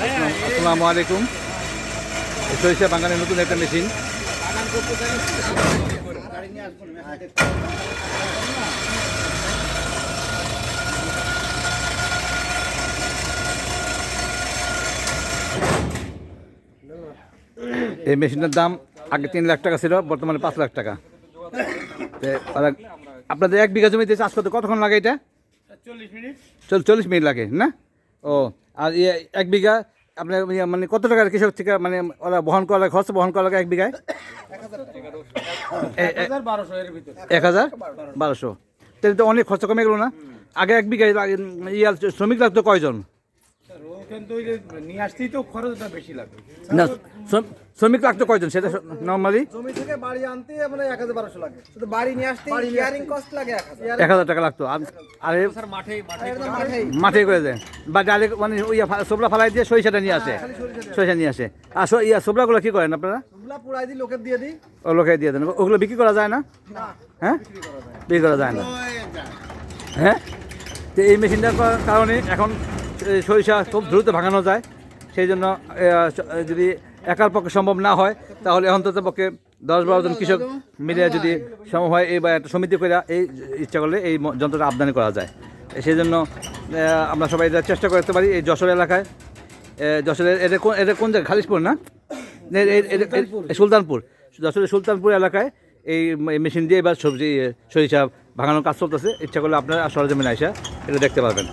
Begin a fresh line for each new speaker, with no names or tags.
হ্যাঁ,
আসসালামু আলাইকুম। এই সরিষা বাগানের নতুন একটা মেশিন। এই মেশিনটার দাম আগে তিন লাখ টাকা ছিল বর্তমানে পাঁচ লাখ টাকা। আপনাদের এক বিঘা জমিতে চাষ করতে কতক্ষণ লাগে এটা?
চল্লিশ মিনিট।
চল চল্লিশ মিনিট লাগে না? ও আর ইয়ে এক বিঘা আপনার ইয়ে মানে কত টাকার কৃষক থেকে মানে ওরা বহন করা লাগে খরচ বহন করা লাগে এক বিঘায়? এক হাজার বারোশো। তাহলে তো অনেক খরচ কমে গেলো না? আগে এক বিঘায় ইয়াল ইয়ে শ্রমিক লাগতো কয়জন? না শ্রমিক লাগতো কয়জন? সেটা নর্মালি
জমি থেকে বাড়ি আনতে মানে এক হাজার বারোশো লাগে। শুধু বাড়ি নিয়ে আসতে ইয়ারিং কস্ট লাগে এক হাজার।
টাকা লাগতো। আর
মাঠে
করে দেয়। বা ডাইরেক্ট মানে ওই সোবরা ফালাই দিয়ে সরিষাটা নিয়ে আসে। সরিষা নিয়ে আসে। আর ইয়া সোবরাগুলো কী করেন আপনারা?
পুরাই দিই লোকের দিয়ে দিই।
ও লোকে দিয়ে দেন। ওগুলো বিক্রি করা যায় না? হ্যাঁ? বিক্রি করা যায় না। হ্যাঁ? তো এই মেশিনটার কারণে এখন সরিষা খুব দ্রুত ভাঙানো যায় সেই জন্য যদি একার পক্ষে সম্ভব না হয় তাহলে অন্তত পক্ষে দশ বারো জন কৃষক মিলে যদি সম্ভব হয় এই বা একটা সমিতি করে এই ইচ্ছা করলে এই যন্ত্রটা আমদানি করা যায়। সেই জন্য আমরা সবাই এটা চেষ্টা করতে পারি এই যশোর এলাকায়। যশোরের এটা কোন এটা কোন জায়গা? খালিশপুর না? সুলতানপুর। যশোরের সুলতানপুর এলাকায় এই মেশিন দিয়ে এবার সবজি সরিষা ভাঙানোর কাজ চলতেছে। ইচ্ছা করলে আপনারা সরজমিনে আসা এটা দেখতে পারবেন।